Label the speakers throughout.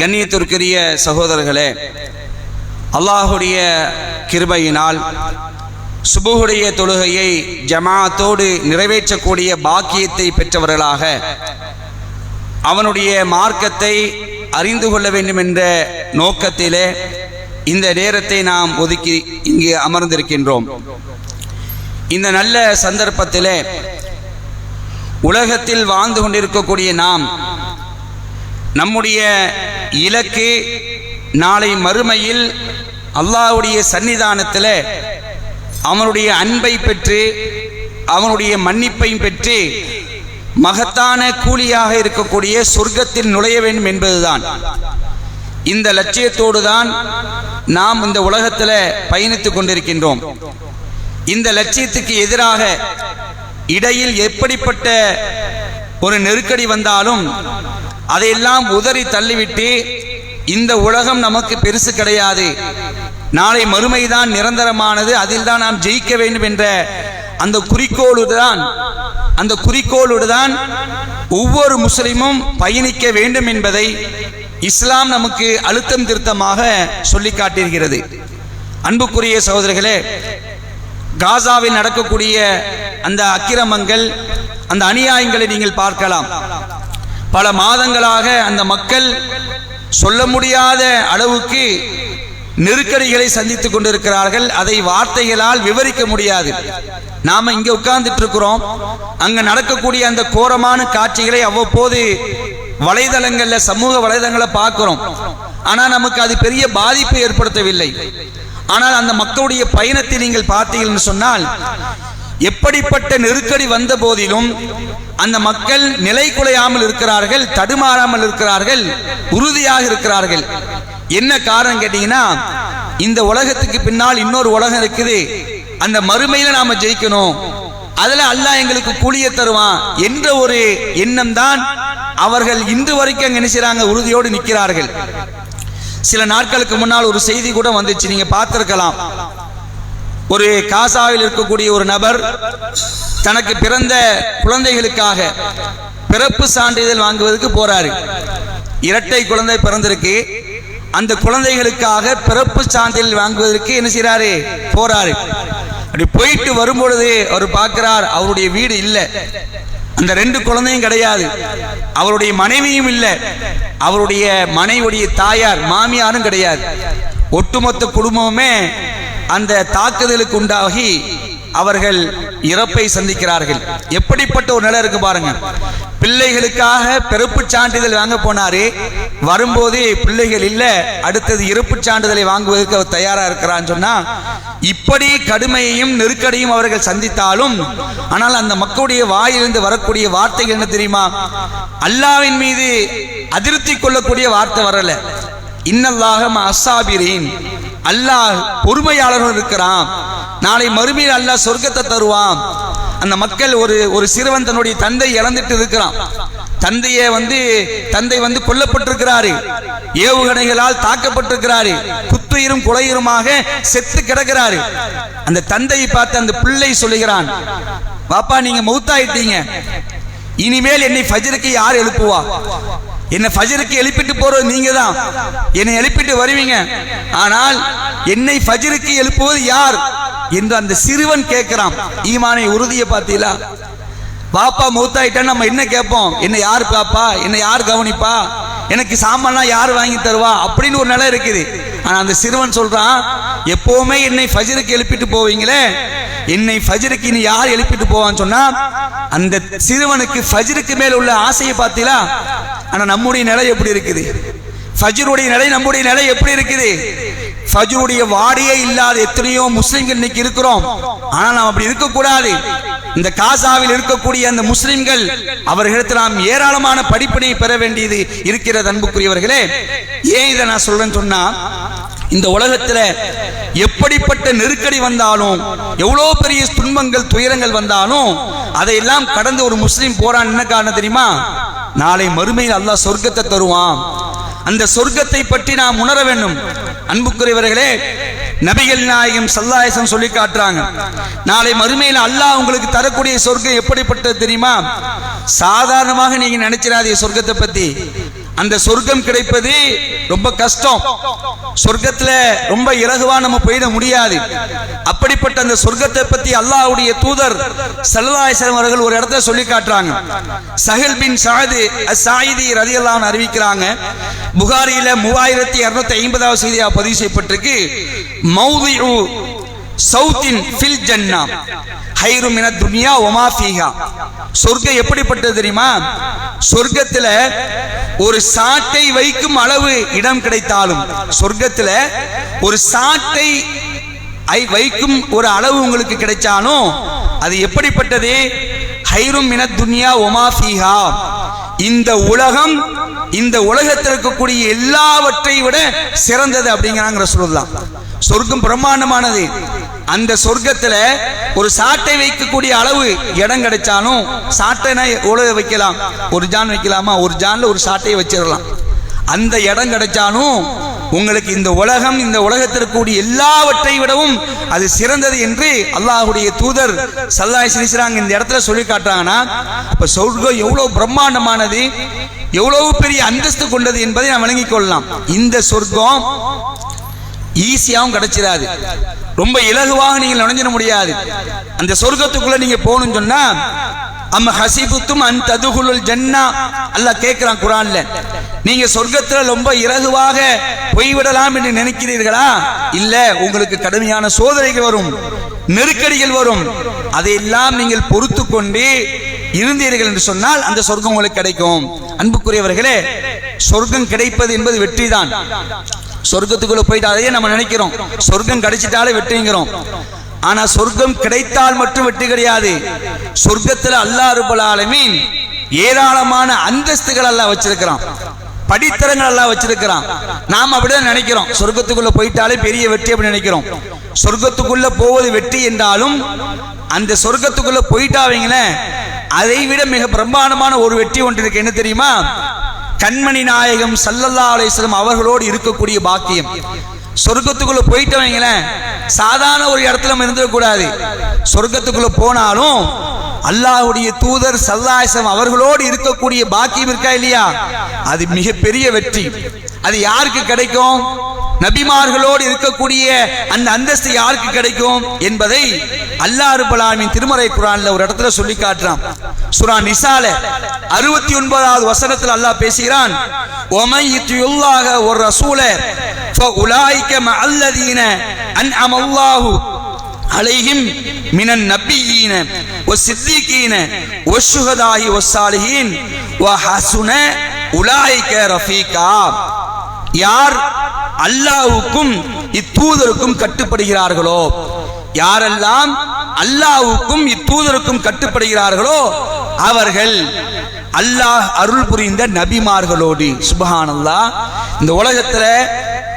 Speaker 1: கண்ணியத்திற்குரிய சகோதரர்களே அல்லாஹுடைய கிருபையினால் சுபுகுடைய தொழுகையை ஜமாத்தோடு நிறைவேற்றக்கூடிய பாக்கியத்தை பெற்றவர்களாக அவனுடைய மார்க்கத்தை அறிந்து கொள்ள வேண்டும் என்ற நோக்கத்திலே இந்த நேரத்தை நாம் ஒதுக்கி இங்கு அமர்ந்திருக்கின்றோம். இந்த நல்ல சந்தர்ப்பத்திலே உலகத்தில் வாழ்ந்து கொண்டிருக்கக்கூடிய நாம் நம்முடைய இலக்கு நாளை மறுமையில் அல்லாவுடைய சன்னிதானத்தில் அவனுடைய அன்பை பெற்று அவனுடைய மன்னிப்பையும் பெற்று மகத்தான கூலியாக இருக்கக்கூடிய சொர்க்கத்தில் நுழைய வேண்டும் என்பதுதான். இந்த லட்சியத்தோடு தான் நாம் இந்த உலகத்தில் பயணித்துக் கொண்டிருக்கின்றோம். இந்த லட்சியத்துக்கு எதிராக இடையில் எப்படிப்பட்ட ஒரு நெருக்கடி வந்தாலும் அதையெல்லாம் உதறி தள்ளிவிட்டு இந்த உலகம் நமக்கு பெருசு கிடையாது. நாளை மறுமைதான் நிரந்தரமானது அதில் தான் நாம் ஜெயிக்க வேண்டும் என்ற அந்த குறிக்கோளோடு தான் அந்த குறிக்கோளோடு தான் ஒவ்வொரு முஸ்லிமும் பயணிக்க வேண்டும் என்பதை இஸ்லாம் நமக்கு அழுத்தம் திருத்தமாக சொல்லி காட்டியிருக்கிறது. அன்புக்குரிய சகோதரர்களே காசாவில் நடக்கக்கூடிய அந்த அக்கிரமங்கள் அந்த அநியாயங்களை நீங்கள் பார்க்கலாம். பல மாதங்களாக அந்த மக்கள் சொல்ல முடியாத அளவுக்கு நெருக்கடிகளை சந்தித்துக் கொண்டிருக்கிறார்கள். அதை வார்த்தைகளால் விவரிக்க முடியாது. நாம இங்க உட்கார்ந்துட்டு இருக்கிறோம். அங்க நடக்கக்கூடிய அந்த கோரமான காட்சிகளை அவ்வப்போது வலைதளங்கள்ல சமூக வலைதளங்களை பார்க்கிறோம். ஆனா நமக்கு அது பெரிய பாதிப்பை ஏற்படுத்தவில்லை. ஆனால் அந்த மக்களுடைய பயணத்தை நீங்கள் பார்த்தீங்கன்னு சொன்னால் எப்படிப்பட்ட நெருக்கடி வந்த போதிலும் அந்த மக்கள் நிலை குலையாமல் இருக்கிறார்கள் தடுமாறாமல் இருக்கிறார்கள் உறுதியாக இருக்கிறார்கள். என்ன காரணம் கேட்டீங்கன்னா இந்த உலகத்துக்கு பின்னால் இன்னொரு உலகம் இருக்குது. அந்த மறுமையில நாம ஜெயிக்கணும். அதுல அல்லாஹ் எங்களுக்கு கூலிய தருவான் என்ற ஒரு எண்ணம் தான் அவர்கள் இன்று வரைக்கும் நினைச்சாங்க உறுதியோடு நிற்கிறார்கள். சில நாட்களுக்கு முன்னால் ஒரு செய்தி கூட வந்துச்சு நீங்க பார்த்திருக்கலாம். ஒரு காசாவில் இருக்கக்கூடிய ஒரு நபர் தனக்கு பிறந்த குழந்தைகளுக்காக பிறப்பு சான்றிதழ் வாங்குவதற்கு போறாரு. இரட்டை குழந்தை பிறந்திருக்கு. அந்த குழந்தைகளுக்காக பிறப்பு சான்றிதழ் வாங்குவதற்கு என்ன செய்யறாரு போறாரு. அப்படி போயிட்டு வரும்பொழுது அவர் பார்க்கிறார் அவருடைய வீடு இல்லை. அந்த ரெண்டு குழந்தையும் கிடையாது. அவருடைய மனைவியும் இல்லை. அவருடைய மனைவியுடைய தாயார் மாமியாரும் கிடையாது. ஒட்டுமொத்த குடும்பமுமே அந்த தாக்குதலுக்கு உண்டாகி அவர்கள் இறப்பை சந்திக்கிறார்கள். எப்படிப்பட்ட ஒரு நிலை இருக்கு பாருங்க. பிள்ளைகளுக்காக பிறப்பு சான்றிதழ் வாங்க போனாரு வரும்போது பிள்ளைகள் இல்ல அடுத்தது இறப்பு சான்றிதழை வாங்குவதற்கு அவர் தயாரா இருக்கிறான்னு சொன்னா இப்படி கடுமையையும் நெருக்கடியும் அவர்கள் சந்தித்தாலும் ஆனால் அந்த மக்களுடைய வாயிலிருந்து வரக்கூடிய வார்த்தைகள் என்ன தெரியுமா? அல்லாவின் மீது அதிருப்தி கொள்ளக்கூடிய வார்த்தை வரல. இன்னல்லாக அசாபிரீன். அல்லாஹ் பொறுமையாளர்கள் இருக்கிறான். நாளை மறுமையில் அல்லாஹ் சொர்க்கத்தை தருவான். அந்த மக்கள் ஒரு ஒரு சிறுவன் தன்னுடைய தந்தை இறந்துட்டு இருக்கிறான். தந்தையை வந்து தந்தை வந்து கொல்லப்பட்டிருக்கிறாரு. ஏவுகணைகளால் தாக்கப்பட்டிருக்கிறாரு. குத்துயிரும் குலையுருமாக செத்து கிடக்கிறாரு. அந்த தந்தையை பார்த்து அந்த பிள்ளை சொல்லுகிறான் பாப்பா நீங்க மௌத்தாயிட்டீங்க. இனிமேல் என்னை ஃபஜருக்கு யார் எழுப்புவா? என்னை ஃபஜருக்கு எழுப்பிட்டு போறது நீங்க தான் என்னை எழுப்பிட்டு வருவீங்க. ஆனால் என்னை ஃபஜருக்கு எழுப்புவது யார் என்று அந்த சிறுவன் கேட்கிறான். ஈமானை உறுதியை பார்த்தீங்களா? பாப்பா மூத்தாயிட்டா நம்ம என்ன கேட்போம்? என்ன யார் பாப்பா? என்ன யார் கவனிப்பா? எனக்கு சாமான்லாம் யார் வாங்கி தருவா? அப்படின்னு ஒரு நிலை இருக்குது. ஆனால் அந்த சிறுவன் சொல்றான் எப்பவுமே என்னை ஃபஜருக்கு எழுப்பிட்டு போவீங்களே. என்னை ஃபஜருக்கு இனி யார் எழுப்பிட்டு போவான்னு சொன்னா அந்த சிறுவனுக்கு ஃபஜருக்கு மேல் உள்ள ஆசையை பார்த்தீங்களா? ஆனா நம்முடைய நிலை எப்படி இருக்குது? ஃபஜ்ருடைய நிலை நம்முடைய நிலை எப்படி இருக்குது? ஃபஜ்ருடைய வாடையே இல்லாத எத்தனையோ முஸ்லிம்கள் இன்னைக்கு இருக்கிறோம். ஆனால் நாம் அப்படி இருக்கக்கூடாது. இந்த காசாவில் இருக்கக்கூடிய அந்த முஸ்லிம்கள் அவர்களிடத்தில் நாம் ஏராளமான படிப்பினை பெற வேண்டியது இருக்கிறது அன்புக்குரியவர்களே. ஏன் இதை நான் சொல்றேன்னு சொன்னா இந்த உலகத்துல எப்படிப்பட்ட நெருக்கடி வந்தாலும் எவ்வளோ பெரிய துன்பங்கள் துயரங்கள் வந்தாலும் அதையெல்லாம் கடந்து ஒரு முஸ்லீம் போறான் என்ன காரணம் தெரியுமா? நாளை மறுமையில் அல்லாஹ் சொர்க்கத்தை தருவான். அந்த சொர்க்கத்தை பற்றி நாம் உணர வேண்டும். அன்புக்குரியவர்களே நபிகள் நாயகம் சல்லாயசம் சொல்லி காட்டுறாங்க. நாளை மறுமையில் அல்லாஹ் உங்களுக்கு தரக்கூடிய சொர்க்கம் எப்படிப்பட்டது தெரியுமா? சாதாரணமாக நீங்க நினைச்சிடாதீங்க சொர்க்கத்தை பத்தி. அந்த சொர்க்கம் கிடைப்பது ரொம்ப கஷ்டம். சொர்க்கத்துல ரொம்ப இலகுவா நம்ம போயிட முடியாது. அப்படிப்பட்ட அந்த சொர்க்கத்தை பத்தி அல்லாஹ்வுடைய தூதர் சல்லாஹம் அவர்கள் ஒரு இடத்த சொல்லி காட்டுறாங்க. சஹில் பின் சாது சாயிதி ரதியல்லான்னு அறிவிக்கிறாங்க. புகாரியில மூவாயிரத்தி இருநூத்தி ஐம்பதாவது செய்தியா பதிவு செய்யப்பட்டிருக்கு. மௌதி சவுத்தின் ஃபில் ஜன்னா ஹைரு மின துனியா ஒமா ஃபீஹா. சொர்க்கம் எப்படிப்பட்டது தெரியுமா? சொர்க்கத்துல ஒரு சாட்டை வைக்கும் அளவு இடம் கிடைத்தாலும் சொர்க்கத்துல ஒரு சாட்டை ஐ வைக்கும் ஒரு அளவு உங்களுக்கு கிடைச்சாலும் அது எப்படிப்பட்டது? ஹைரும் மின துன்யா ஒமா ஃபீஹா. இந்த உலகம் இந்த உலகத்தில் இருக்கக்கூடிய எல்லாவற்றை விட சிறந்தது அப்படிங்கிறாங்கிற சொல்லலாம் சொர்க்கம் பிரம்மாண்டமானது. அந்த சொர்க்கத்துல ஒரு சாட்டை வைக்கக்கூடிய அளவு இடம் கிடைச்சாலும் சாட்டைனா எவ்வளவு வைக்கலாம்? ஒரு ஜான் வைக்கலாமா? ஒரு ஜான்ல ஒரு சாட்டையை வச்சிடலாம். அந்த இடம் கிடைச்சாலும் உங்களுக்கு இந்த உலகம் இந்த உலகத்திற்கூடிய எல்லாவற்றை விடவும் அது சிறந்தது என்று அல்லாஹுடைய தூதர் சல்லாய் சிரிச்சாங்க இந்த இடத்துல சொல்லி காட்டுறாங்கன்னா அப்ப சொர்க்கம் எவ்வளோ பிரம்மாண்டமானது எவ்வளவு பெரிய அந்தஸ்து கொண்டது என்பதை நாம் விளங்கிக் கொள்ளலாம். இந்த சொர்க்கம் ஈஸியாகவும் கிடைச்சிடாது ரொம்ப இலகுவாக நீங்கள் நுழைஞ்சிட முடியாது. அந்த சொர்க்கத்துக்குள்ள நீங்க போகணும்னு சொன்னா அம்ம ஹசிபுத்தும் அன் ததுகுலுல் ஜன்னா. அல்லாஹ் கேட்கிறான் குரான்ல. நீங்க சொர்க்கத்துல ரொம்ப இலகுவாக போய்விடலாம் என்று நினைக்கிறீர்களா? இல்ல உங்களுக்கு கடுமையான சோதனைகள் வரும் நெருக்கடிகள் வரும். அதையெல்லாம் நீங்கள் பொறுத்து கொண்டு இருந்தீர்கள் என்று சொன்னால் அந்த சொர்க்கம் உங்களுக்கு கிடைக்கும். அன்புக்குரியவர்களே சொர்க்கம் கிடைப்பது என்பது வெற்றிதான். சொர்க்கத்துக்குள்ள போயிட்டு அதையே நம்ம நினைக்கிறோம். சொர்க்கம் கிடைச்சிட்டாலே வெற்றிங்கிறோம். ஆனா சொர்க்கம் கிடைத்தால் மட்டும் வெற்றி கிடையாது. சொர்க்கத்துல அல்லாஹ் ரப்பல் ஏராளமான அந்தஸ்துகள் எல்லாம் வச்சிருக்கிறான். படித்தரங்கள் எல்லாம் வச்சிருக்கிறான். நாம் அப்படிதான் நினைக்கிறோம். சொர்க்கத்துக்குள்ள போயிட்டாலே பெரிய வெற்றி அப்படி நினைக்கிறோம். சொர்க்கத்துக்குள்ள போவது வெற்றி என்றாலும் அந்த சொர்க்கத்துக்குள்ள போயிட்டாவீங்களே அதை விட மிக பிரம்மாண்டமான ஒரு வெற்றி ஒன்று இருக்கு. என்ன தெரியுமா? கண்மணி நாயகம் சல்லல்லா அலிஸ்லம் அவர்களோடு இருக்கக்கூடிய பாக்கியம். சொர்க்கத்துக்குள்ள போயிட்டு வைங்களேன். சாதாரண ஒரு இடத்துல நம்ம இருந்துடக்கூடாது சொர்க்கத்துக்குள்ள போனாலும் அல்லாஹ்வுடைய தூதர் சல்லாசம் அவர்களோடு இருக்கக்கூடிய பாக்கியம் இருக்கா இல்லையா? அது மிகப்பெரிய வெற்றி. அது யாருக்கு கிடைக்கும்? நபிமார்களோடு இருக்கக்கூடிய அந்த அந்தஸ்து யாருக்கு கிடைக்கும் என்பதை அல்லாஹ் ரப்பல் ஆலமீன் திருமறை குரான்ல ஒரு இடத்துல சொல்லி காட்டுறான் சூரா நிசால அறுபத்தி ஒன்பதாவது வசனத்தில் அல்லாஹ் பேசுகிறான் ஒமை யுல்லாக ஒரு ரசூல فأولئك مع الذين أنعم الله عليهم من النبيين والصديقين والشهداء والصالحين وحسن أولئك رفيقا யார் அல்லாவுக்கும் இத்தூதருக்கும் கட்டுப்படுகிறார்களோ? யாரெல்லாம் அல்லாவுக்கும் இத்தூதருக்கும் கட்டுப்படுகிறார்களோ? அவர்கள் அல்லாஹ் அருள் புரிந்த நபிமார்களோடு. சுபஹானல்லா. இந்த உலகத்துல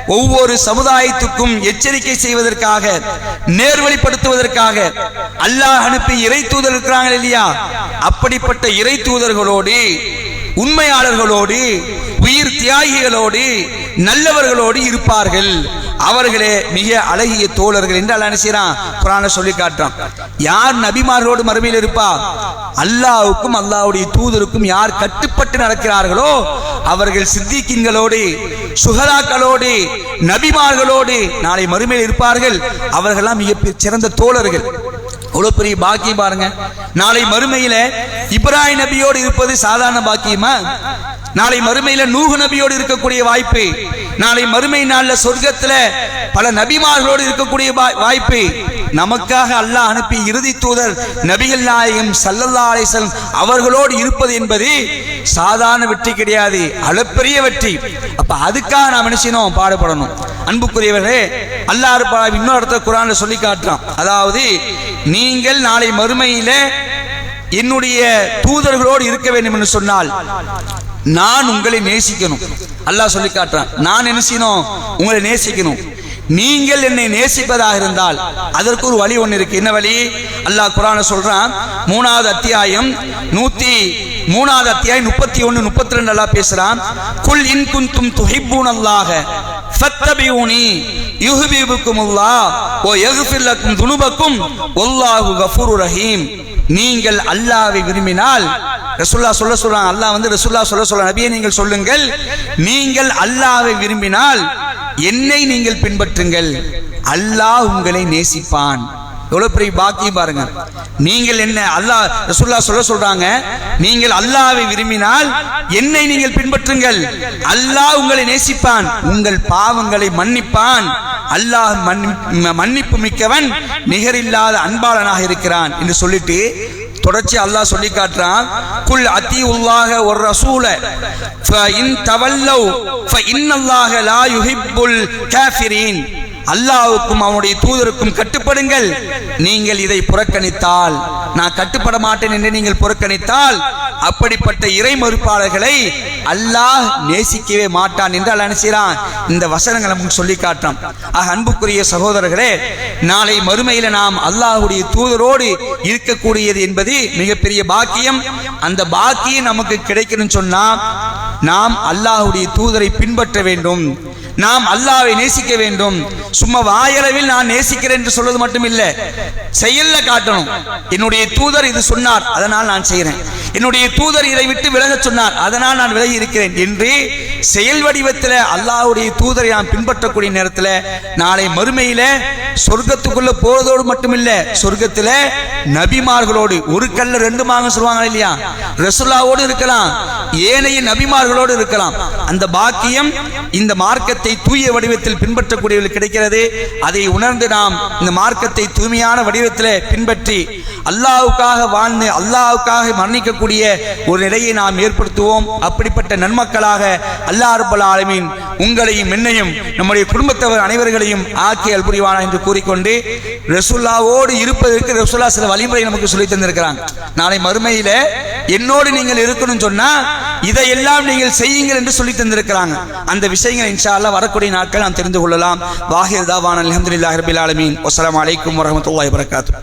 Speaker 1: ஒவ்வொரு சமுதாயத்துக்கும் எச்சரிக்கை செய்வதற்காக நேர்வழிப்படுத்துவதற்காக அல்லாஹ் அனுப்பி இறை தூதர் இருக்கிறாங்க இல்லையா? அப்படிப்பட்ட இறை தூதர்களோடு உண்மையாளர்களோடு உயிர் தியாகிகளோடு நல்லவர்களோடு இருப்பார்கள். அவர்களே மிக அழகிய தோழர்கள். என்று அல்ல என்ன குரான சொல்லி காட்டுறான். யார் நபிமார்களோடு மறுமையில் இருப்பா? அல்லாவுக்கும் அல்லாவுடைய தூதருக்கும் யார் கட்டுப்பட்டு நடக்கிறார்களோ அவர்கள் சித்திக்கின்களோடு சுகதாக்களோடு நபிமார்களோடு நாளை மறுமையில் இருப்பார்கள். அவர்கள்லாம் மிக சிறந்த தோழர்கள். அவ்வளோ பெரிய பாக்கியம் பாருங்க. நாளை மறுமையில இப்ராஹிம் நபியோடு இருப்பது சாதாரண பாக்கியமா? நாளை மறுமையில நூஹ் நபியோடு இருக்கக்கூடிய வாய்ப்பு. நாளை மறுமை நாள்ல சொர்க்கத்துல பல நபிமார்களோடு இருக்கக்கூடிய வா- வாய்ப்பு. நமக்காக அல்லாஹ் அனுப்பி இறுதி தூதர் நபிகள் நாயகம் சல்லல்லா அலிசலம் அவர்களோடு இருப்பது என்பது சாதாரண வெற்றி கிடையாது. அளப்பெரிய வெற்றி. அப்ப அதுக்காக நாம் என்ன பாடுபடணும். அன்புக்குரியவர்களே அல்லாஹ் இன்னொரு இடத்த குரான்ல சொல்லி காட்டுறான். அதாவது நீங்கள் நாளை மறுமையில என்னுடைய தூதர்களோடு இருக்க வேண்டும் என்று சொன்னால் நான் உங்களை நேசிக்கணும். அல்லாஹ் சொல்லி காட்டுறான். நான் என்ன செய்யணும்? உங்களை நேசிக்கணும். நீங்கள் என்னை நேசிப்பதாக இருந்தால் அதற்கு ஒரு வழி ஒன்று இருக்கு. என்ன வழி? அல்லாஹ் குரான சொல்றான். மூணாவது அத்தியாயம் நூத்தி மூணாவது அத்தியாயம் முப்பத்தி ஒன்னு முப்பத்தி ரெண்டு அல்லாஹ் பேசுறான். குல் இன் குந்தும் துஹிப்பூன் அல்லாஹ ஃபத்தபியூனி யுஹ்பிபுக்கும் அல்லாஹ் ஓ யக்ஃபிர் லக்கும் துனுபக்கும் வல்லாஹு கஃபூருர் ரஹீம். நீங்கள் அல்லாஹ்வை விரும்பினால் ரசூல்லா சொல்ல சொல்றாங்க அல்லாஹ் வந்து ரசுல்லா சொல்ல சொல்ல நபியை நீங்கள் சொல்லுங்கள் நீங்கள் அல்லாஹ்வை விரும்பினால் என்னை நீங்கள் பின்பற்றுங்கள் அல்லாஹ் உங்களை நேசிப்பான். எவ்வளோ பெரிய பாக்கியம் பாருங்க. நீங்கள் என்ன அல்லாஹ் ரசுல்லா சொல்ல சொல்றாங்க நீங்கள் அல்லாவை விரும்பினால் என்னை நீங்கள் பின்பற்றுங்கள். அல்லாஹ் உங்களை நேசிப்பான் உங்கள் பாவங்களை மன்னிப்பான். அல்லாஹ் மன்னிப்பு மிக்கவன் நிகரில்லாத அன்பாளனாக இருக்கிறான் என்று சொல்லிட்டு தொடர்ச்சி அல்லாஹ் சொல்லி காட்டுறான். குல் அத்தி உல்லாக ஒரு ரசூல இன் தவல்லவ் இன்னல்லாக லா யுஹிப்புல் காஃபிரீன். அல்லாவுக்கும் அவனுடைய தூதருக்கும் கட்டுப்படுங்கள். நீங்கள் இதை புறக்கணித்தால் நான் கட்டுப்பட மாட்டேன் என்று நீங்கள் புறக்கணித்தால் அப்படிப்பட்ட இறை மறுப்பாளர்களை அல்லாஹ் நேசிக்கவே மாட்டான் என்று அல்லாஹ் இந்த வசனங்களை நமக்கு சொல்லி காட்டான் ஆக அன்புக்குரிய சகோதரர்களே நாளை மறுமையில நாம் அல்லாஹுடைய தூதரோடு இருக்கக்கூடியது என்பது மிகப்பெரிய பாக்கியம். அந்த பாக்கியம் நமக்கு கிடைக்கணும்னு சொன்னா நாம் அல்லாஹுடைய தூதரை பின்பற்ற வேண்டும். நாம் அல்லாவை நேசிக்க வேண்டும். சும்மா வாயளவில் நான் நேசிக்கிறேன் என்று சொல்வது மட்டும் இல்ல செயல்ல காட்டணும். என்னுடைய தூதர் இது சொன்னார் அதனால் நான் செய்கிறேன். என்னுடைய தூதர் இதை விட்டு விலகச் சொன்னார் அதனால் நான் விலகி இருக்கிறேன் என்று செயல் வடிவத்தில் அல்லாவுடைய தூதரை நாம் பின்பற்றக்கூடிய நேரத்தில் நாளை மறுமையில சொர்க்கத்துக்குள்ள போவதோடு மட்டுமில்ல சொர்க்கத்தில் நபிமார்களோடு ஒரு கல்ல ரெண்டு மாங்க சொல்லுவாங்க இல்லையா? ரசுல்லாவோடு இருக்கலாம் ஏனைய நபிமார்களோடு இருக்கலாம். அந்த பாக்கியம் இந்த மார்க்கத்தை தூய வடிவத்தில் பின்பற்றக்கூடியவர்கள் கிடைக்கிறது. அதை உணர்ந்து நாம் இந்த மார்க்கத்தை தூய்மையான வடிவத்தில் பின்பற்றி அல்லாஹ்வுக்காக வாழ்ந்து அல்லாவுக்காக மரணிக்கக்கூடிய ஒரு நிலையை நாம் ஏற்படுத்துவோம். அப்படிப்பட்ட நன்மக்களாக அல்லாஹ் ரப்பல் ஆலமின் உங்களையும் என்னையும் நம்முடைய குடும்பத்தவர் அனைவர்களையும் ஆக்கி அல்புரிவானா என்று கூறிக்கொண்டு ரசுல்லாவோடு இருப்பதற்கு ரசுல்லா சில வழிமுறை நமக்கு சொல்லி தந்திருக்கிறாங்க. நாளை மறுமையில என்னோடு நீங்கள் இருக்கணும்னு சொன்னா இதையெல்லாம் நீங்கள் செய்யுங்கள் என்று சொல்லி தந்திருக்கிறாங்க. அந்த விஷயங்களை இன்ஷா வரக்கூடிய நாட்கள் நாம் தெரிந்து கொள்ளலாம். வாஹிர் தாவான் அலமதுல்லாஹ் ரபில் ஆலமீன். வஸ்ஸலாமு அலைக்கும் வரஹ்மத்துல்லாஹி வரகாத்து